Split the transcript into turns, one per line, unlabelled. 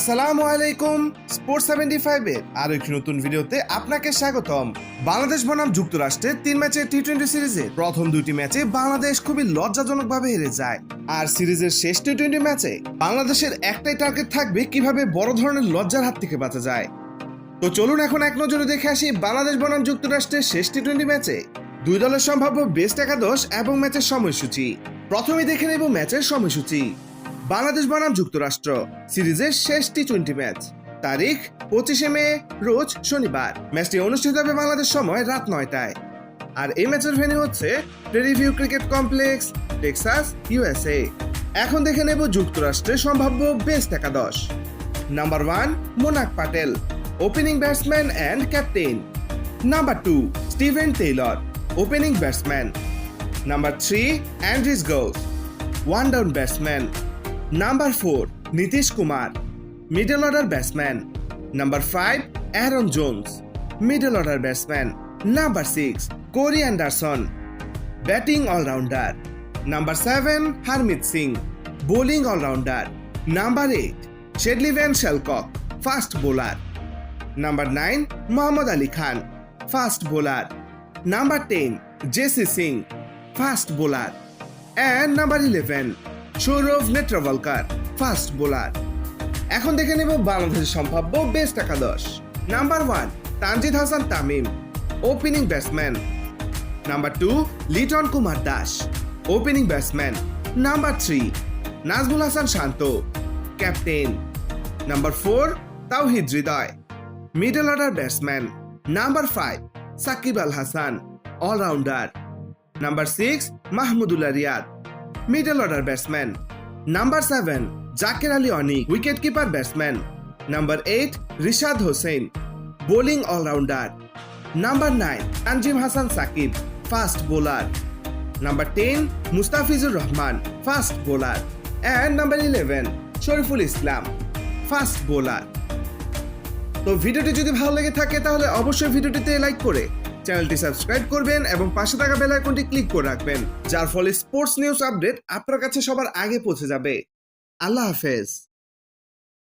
আসসালামু আলাইকুম sports seventy ফাইভের আরও একটি নতুন ভিডিওতে আপনাকে স্বাগতম। বাংলাদেশ বনাম যুক্তরাষ্ট্রের তিন ম্যাচের টি টোয়েন্টি সিরিজে প্রথম দুটি ম্যাচে বাংলাদেশ খুবই লজ্জাজনকভাবে হেরে যায়। আর সিরিজের শেষ টি টোয়েন্টি ম্যাচে বাংলাদেশের একটাই টার্গেট থাকবে কীভাবে বড় ধরনের লজ্জার হাত থেকে বাঁচা যায়। তো চলুন এখন এক নজরে দেখে আসি বাংলাদেশ বনাম যুক্তরাষ্ট্রের শেষ টি টোয়েন্টি ম্যাচে। দুই দলের সম্ভাব্য বেস্ট একাদশ এবং ম্যাচের সময়সূচি। প্রথমে দেখে নেব ম্যাচের সময়সূচি। বাংলাদেশ বনাম যুক্তরাষ্ট্র সিরিজের শেষ টি টোয়েন্টি ম্যাচ। তারিখ পঁচিশে মে, রোজ শনিবার। ম্যাচটি অনুষ্ঠিত হবে বাংলাদেশ সময় রাত নয়টায়। আর এই ম্যাচের ভেন্যু হচ্ছে Prairie View cricket complex, Texas, USA. এখন দেখে নেব যুক্তরাষ্ট্রের সম্ভাব্য বেস্ট একাদশ। Number one, Monank Patel, opening batsman and captain. Number two, Steven Taylor, opening batsman. Number three, Andries Gous, one down batsman. Number four Nitish Kumar middle order batsman number five Aaron Jones middle order batsman number six Corey Anderson batting allrounder number seven Harmeet Singh bowling allrounder number eight Shadley van Schalkwyk fast bowler number nine Mohammad Ali Khan fast bowler number ten Jessy Singh fast bowler and number eleven Saurabh Netravalkar, fast bowler. এখন দেখে নেব বাংলাদেশের সম্ভাব্য best একাদশ। Number one Tanzid Hasan Tamim opening batsman number two Liton Kumar Das opening batsman number three Najmul Hasan Shanto captain number four Towhid Hridoy middle order batsman number five Shakib Al Hasan allrounder number six Mahmudullah Riyad middle order batsman number seven Jaker Ali Anik wicket keeper batsman number eight Rishad Hossain bowling allrounder number nine Tanzim Hasan Sakib fast bowler number ten Mustafizur Rahman fast bowler and number eleven Shoriful Islam fast bowler তো ভিডিওটি যদি ভালো লেগে থাকে তাহলে অবশ্যই ভিডিওটিতে like করে চ্যানেলটি সাবস্ক্রাইব করবেন এবং পাশে থাকা বেল আইকনটি ক্লিক করে রাখবেন, যার ফলে স্পোর্টস নিউজ আপডেট আপনার কাছে সবার আগে পৌঁছে যাবে। আল্লাহ হাফেজ।